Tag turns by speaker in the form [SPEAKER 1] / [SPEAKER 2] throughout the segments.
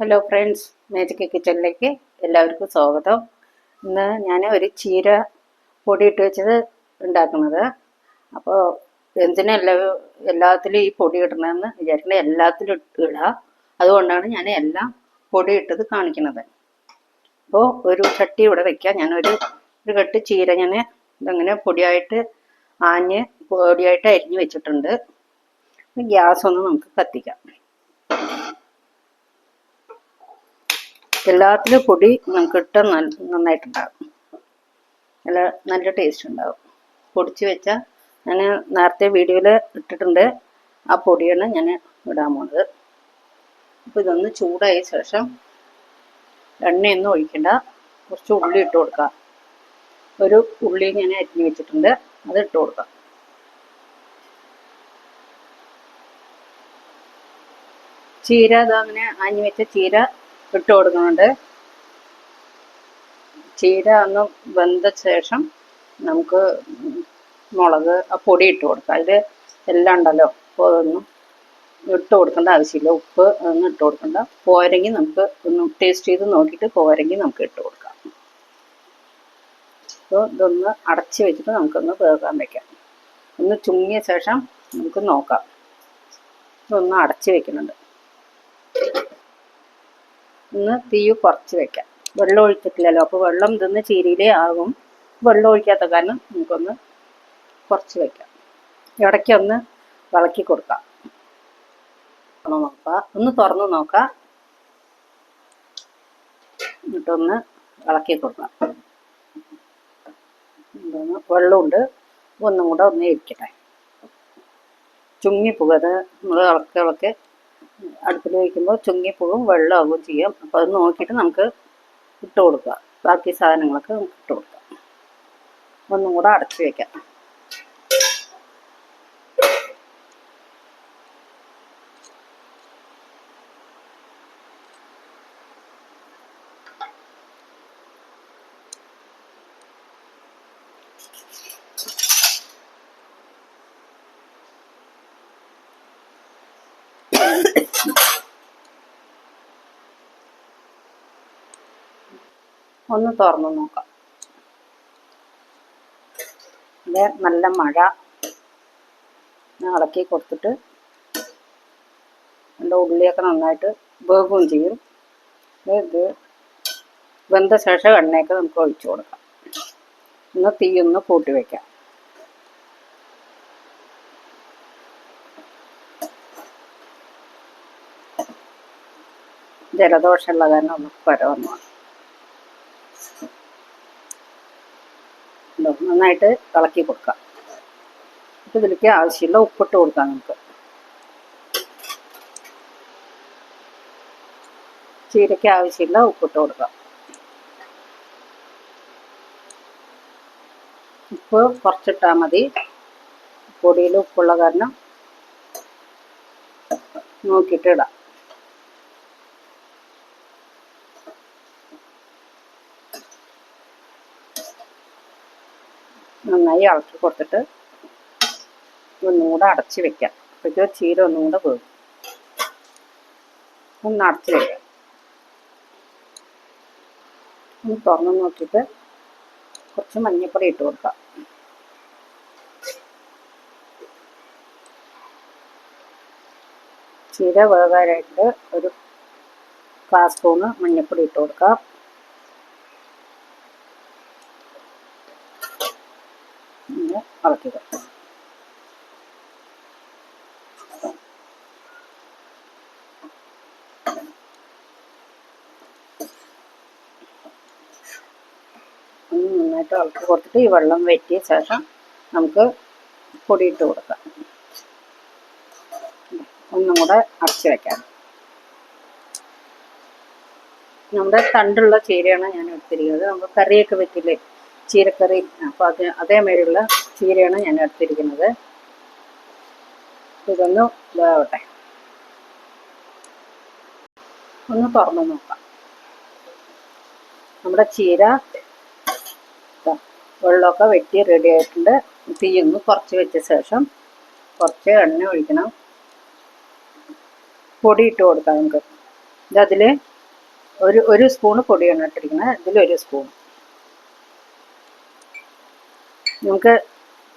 [SPEAKER 1] Hello friends magic കിച്ചണിലേക്ക് എല്ലാവർക്കും സ്വാഗതം. ഇന്ന് ഞാൻ ഒരു ചീര പൊടിയിട്ട് വെച്ചത് ഉണ്ടാക്കുന്നത്. അപ്പോൾ എന്തിനല്ല എല്ലാത്തിലും ഈ പൊടി ഇടണമെന്ന് വിചാരിക്കുന്നത് എല്ലാത്തിലും ഇടുക അതുകൊണ്ടാണ് ഞാൻ എല്ലാം പൊടി ഇട്ടത് കാണിക്കുന്നത് അപ്പോൾ ഒരു ചട്ടി ഇവിടെ വെക്കാം. ഞാനൊരു ഒരു കെട്ട് ചീര ഞാൻ ഇതങ്ങനെ പൊടിയായിട്ട് ആഞ്ഞ് പൊടിയായിട്ട് അരിഞ്ഞ് വെച്ചിട്ടുണ്ട്. ഗ്യാസ് ഒന്ന് നമുക്ക് കത്തിക്കാം. എല്ലാത്തിലും പൊടി നമുക്ക് ഇട്ട നന്നായിട്ടുണ്ടാകും. നല്ല നല്ല ടേസ്റ്റ് ഉണ്ടാകും പൊടിച്ച് വെച്ചാൽ ഞാൻ നേരത്തെ വീഡിയോയിൽ ഇട്ടിട്ടുണ്ട്. ആ പൊടിയാണ് ഞാൻ ഇടാൻ പോണത്. അപ്പോൾ ഇതൊന്ന് ചൂടായ ശേഷം എണ്ണയൊന്നും ഒഴിക്കണ്ട. കുറച്ച് ഉള്ളി ഇട്ട് കൊടുക്കാം. ഒരു ഉള്ളി ഞാൻ അരിഞ്ഞ് വെച്ചിട്ടുണ്ട്. അത് ഇട്ട് കൊടുക്കാം. ചീര അതങ്ങനെ അരിഞ്ഞ് വെച്ച ചീര ഇട്ട് കൊടുക്കുന്നുണ്ട്. ചീര ഒന്ന് വെന്ത ശേഷം നമുക്ക് മുളക് ആ പൊടി ഇട്ട് കൊടുക്കാം. അതിൽ എല്ലാം ഉണ്ടല്ലോ. അപ്പോൾ അതൊന്നും ഇട്ട് കൊടുക്കേണ്ട ആവശ്യമില്ല. ഉപ്പ് ഒന്നും ഇട്ട് കൊടുക്കണ്ട. പോരെങ്കിൽ നമുക്ക് ഒന്ന് ടേസ്റ്റ് ചെയ്ത് നോക്കിയിട്ട് പോരെങ്കിൽ നമുക്ക് ഇട്ട് കൊടുക്കാം. അപ്പോൾ ഇതൊന്ന് അടച്ച് വെച്ചിട്ട് നമുക്കൊന്ന് വേകാൻ വെക്കാം. ഒന്ന് ചുങ്ങിയ ശേഷം നമുക്ക് നോക്കാം. ഇതൊന്ന് അടച്ച് വെക്കുന്നുണ്ട്. ഒന്ന് തീ കുറച്ച് വെക്കാം. വെള്ളം ഒഴിച്ചിട്ടില്ലല്ലോ. അപ്പോൾ വെള്ളം ഇതൊന്ന് ചീരിയിലേ ആകും. വെള്ളം ഒഴിക്കാത്ത കാരണം നമുക്കൊന്ന് കുറച്ച് വെക്കാം. ഇടയ്ക്കൊന്ന് വിളക്കി കൊടുക്കാം. ഒന്ന് നോക്കാം. ഒന്ന് തുറന്ന് നോക്കാം. എന്നിട്ടൊന്ന് ഇളക്കി കൊടുക്കാം. എന്താണ് വെള്ളമുണ്ട്. ഒന്നും കൂടെ ഒന്ന് ഇരിക്കട്ടെ. ചുങ്ങിപ്പോകത് നമ്മൾ ഇളക്കി ഇളക്കി അടുപ്പിൽ വയ്ക്കുമ്പോൾ ചുങ്ങിപ്പോവും വെള്ളമാകുകയും ചെയ്യും. അപ്പോൾ അത് നോക്കിയിട്ട് നമുക്ക് ഇട്ട് കൊടുക്കുക. ബാക്കി സാധനങ്ങളൊക്കെ നമുക്ക് ഇട്ട് കൊടുക്കാം. ഒന്നും കൂടെ അടച്ചു വയ്ക്കാം ഒന്ന് തുറന്നു നോക്കാം. ഇത് നല്ല മഴ. ഇളക്കി കൊടുത്തിട്ട് എന്റെ ഉള്ളിയൊക്കെ നന്നായിട്ട് വേകുകയും ചെയ്യും. ഇത് വെന്ത ശേഷം എണ്ണയൊക്കെ നമുക്ക് ഒഴിച്ചു കൊടുക്കാം. ഒന്ന് തീയൊന്ന് കൂട്ടി വയ്ക്കാം ജലദോഷമുള്ള കാരണം നമുക്ക് പരവന്നു നന്നായിട്ട് ഇളക്കി കൊടുക്കാം എന്നിട്ട് ഇതിലേക്ക് ആവശ്യമുള്ള ഉപ്പിട്ട് കൊടുക്കാം നമുക്ക്. ചീരയ്ക്ക് ആവശ്യമുള്ള ഉപ്പിട്ട് കൊടുക്കാം. ഉപ്പ് കുറച്ചിട്ടാൽ മതി. പൊടിയിൽ ഉപ്പുള്ള കാരണം നോക്കിയിട്ട് ഇടാം. നന്നായി ഇളക്കി കൊടുത്തിട്ട് ഒന്നുകൂടെ അടച്ചു വെക്കാം. അപ്പോഴേക്കും ചീര ഒന്നുകൂടെ വേണം ഒന്ന് അടച്ച് വെക്കാം. ഒന്ന് തുറന്ന് നോക്കിയിട്ട് കുറച്ച് മഞ്ഞപ്പൊടി ഇട്ട് കൊടുക്കാം. ചീര വേകാനായിട്ട് ഒരു കാ സ്പൂണ് മഞ്ഞപ്പൊടി ഇട്ട് കൊടുക്കാം. ഇങ്ങനെ അളക്കുക നന്നായിട്ട് ഇളക്കി കൊടുത്തിട്ട് ഈ വെള്ളം വെറ്റിയ ശേഷം നമുക്ക് പൊടിയിട്ട് കൊടുക്കാം. ഒന്നും കൂടെ അടച്ച് വെക്കാം. നമ്മുടെ തണ്ടുള്ള ചീരയാണ് ഞാൻ എടുത്തിരിക്കുന്നത്. നമുക്ക് കറിയൊക്കെ വെക്കില്ലേ? ചീരക്കറി. അപ്പോൾ അത് അതേമാതിരിയുള്ള ചീരയാണ് ഞാൻ എടുത്തിരിക്കുന്നത്. ഇതൊന്ന് ഇതാവട്ടെ. ഒന്ന് തുറന്ന് നോക്കാം. നമ്മുടെ ചീര വെള്ളമൊക്കെ വെട്ടി റെഡി ആയിട്ടുണ്ട്. തീയൊന്ന് കുറച്ച് വെച്ച ശേഷം കുറച്ച് എണ്ണ ഒഴിക്കണം. പൊടി ഇട്ട് കൊടുക്കാം നമുക്ക്. ഇതതിൽ ഒരു ഒരു സ്പൂണ് പൊടിയാണ് ഇട്ടിരിക്കുന്നത്. ഇതിലൊരു സ്പൂൺ നമുക്ക്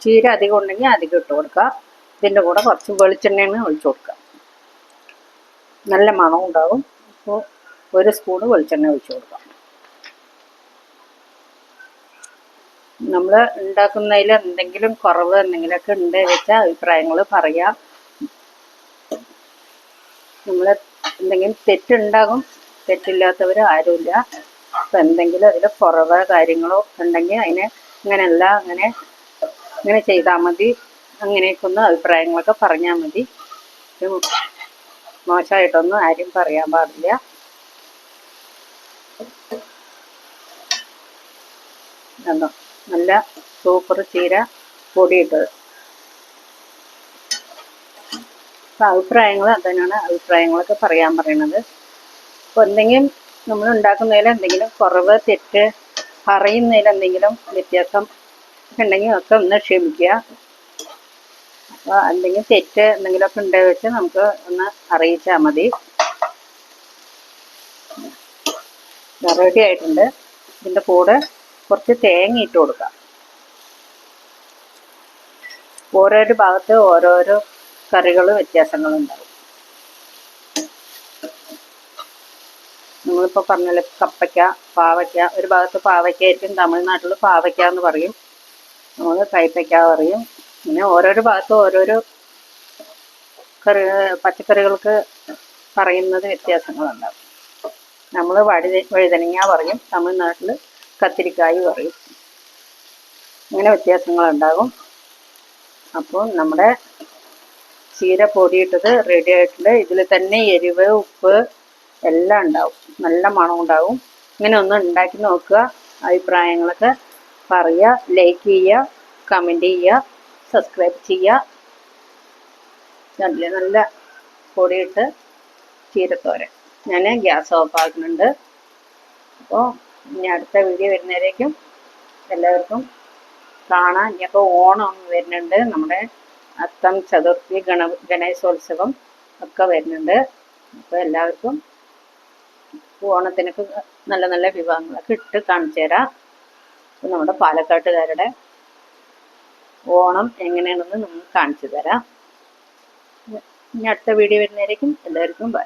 [SPEAKER 1] ചീര അധികം ഉണ്ടെങ്കിൽ അധികം ഇട്ട് കൊടുക്കാം ഇതിന്റെ കൂടെ കുറച്ച് വെളിച്ചെണ്ണയാണ് ഒഴിച്ചു കൊടുക്കുക. നല്ല മണം ഉണ്ടാകും അപ്പോൾ ഒരു സ്പൂണ് വെളിച്ചെണ്ണ ഒഴിച്ചു കൊടുക്കാം നമ്മൾ ഉണ്ടാക്കുന്നതിൽ എന്തെങ്കിലും കുറവ് എന്തെങ്കിലുമൊക്കെ ഉണ്ട് വെച്ചാൽ അഭിപ്രായങ്ങൾ പറയാം. നമ്മൾ എന്തെങ്കിലും തെറ്റുണ്ടാകും. തെറ്റില്ലാത്തവർ ആരുമില്ല. അപ്പം എന്തെങ്കിലും അതിൽ കുറവ് കാര്യങ്ങളോ ഉണ്ടെങ്കിൽ അതിനെ ഇങ്ങനെയല്ല അങ്ങനെ അങ്ങനെ ചെയ്താൽ മതി. അങ്ങനെയൊക്കെ ഒന്ന് അഭിപ്രായങ്ങളൊക്കെ പറഞ്ഞാൽ മതി. മോശമായിട്ടൊന്നും ആരും പറയാൻ പാടില്ല. കണ്ടോ നല്ല സൂപ്പർ ചീര പൊടിയിട്ടത്. അപ്പം അഭിപ്രായങ്ങൾ അതന്നെയാണ് അഭിപ്രായങ്ങളൊക്കെ പറയാൻ പറയണത്. അപ്പോൾ എന്തെങ്കിലും നമ്മൾ ഉണ്ടാക്കുന്നതിൽ എന്തെങ്കിലും കുറവ് തെറ്റ് പറയുന്നതിൽ എന്തെങ്കിലും വ്യത്യാസം ഉണ്ടെങ്കിൽ ഒക്കെ ഒന്ന് ക്ഷമിക്കുക. അപ്പോൾ എന്തെങ്കിലും തെറ്റ് എന്തെങ്കിലുമൊക്കെ ഉണ്ടെന്ന് വെച്ച് നമുക്ക് ഒന്ന് അറിയിച്ചാൽ മതി. റെഡി ആയിട്ടുണ്ട്. ഇതിന്റെ കൂടെ കുറച്ച് തേങ്ങ ഇട്ട് കൊടുക്കാം. ഓരോരോ ഭാഗത്ത് ഓരോരോ കറികൾ വ്യത്യാസങ്ങളുണ്ടാവും. നമ്മളിപ്പോൾ പറഞ്ഞല്ലോ കപ്പയ്ക്ക പാവയ്ക്ക ഒരു ഭാഗത്ത് പാവയ്ക്ക ആയിരിക്കും തമിഴ്നാട്ടിൽ പാവയ്ക്ക എന്ന് പറയും. നമ്മൾ കൈപ്പയ്ക്ക പറയും. പിന്നെ ഓരോരോ ഭാഗത്തും ഓരോരോ കറി പച്ചക്കറികൾക്ക് പറയുന്നത് വ്യത്യാസങ്ങളുണ്ടാവും. നമ്മൾ വഴുത വഴുതനങ്ങ പറയും തമിഴ്നാട്ടിൽ കത്തിരിക്കായ് പറയും. അങ്ങനെ വ്യത്യാസങ്ങളുണ്ടാകും. അപ്പോൾ നമ്മുടെ ചീര പൊടിയിട്ടത് റെഡി ആയിട്ടുണ്ട്. ഇതിൽ തന്നെ എരിവ് ഉപ്പ് എല്ലാം ഉണ്ടാവും. നല്ല മണം ഉണ്ടാവും. ഇങ്ങനെ ഒന്ന് ഉണ്ടാക്കി നോക്കുക. അഭിപ്രായങ്ങളൊക്കെ പറയുക ലൈക്ക് ചെയ്യുക കമന്റ് ചെയ്യുക സബ്സ്ക്രൈബ് ചെയ്യുക. കണ്ടില്ലേ? നല്ല പൊടിയിട്ട് ചീരത്തോരൻ. ഞാൻ ഗ്യാസ് ഓഫ് ആക്കുന്നുണ്ട്. അപ്പോൾ ഇനി അടുത്ത വീഡിയോ വരുന്നതിലേക്കും എല്ലാവർക്കും കാണാം. ഇനിയിപ്പോൾ ഓണം വരുന്നുണ്ട്. നമ്മുടെ അത്തം ചതുർത്ഥി ഗണ ഗണേശോത്സവം ഒക്കെ വരുന്നുണ്ട്. അപ്പോൾ എല്ലാവർക്കും ഓണത്തിനൊക്കെ നല്ല നല്ല വിഭവങ്ങളൊക്കെ ഇട്ട് കാണിച്ചു തരാം. നമ്മുടെ പാലക്കാട്ടുകാരുടെ ഓണം എങ്ങനെയാണെന്ന് നമുക്ക് കാണിച്ചു തരാം. ഇനി അടുത്ത വീഡിയോ വരുന്നതായിരിക്കും എല്ലാവർക്കും ബൈ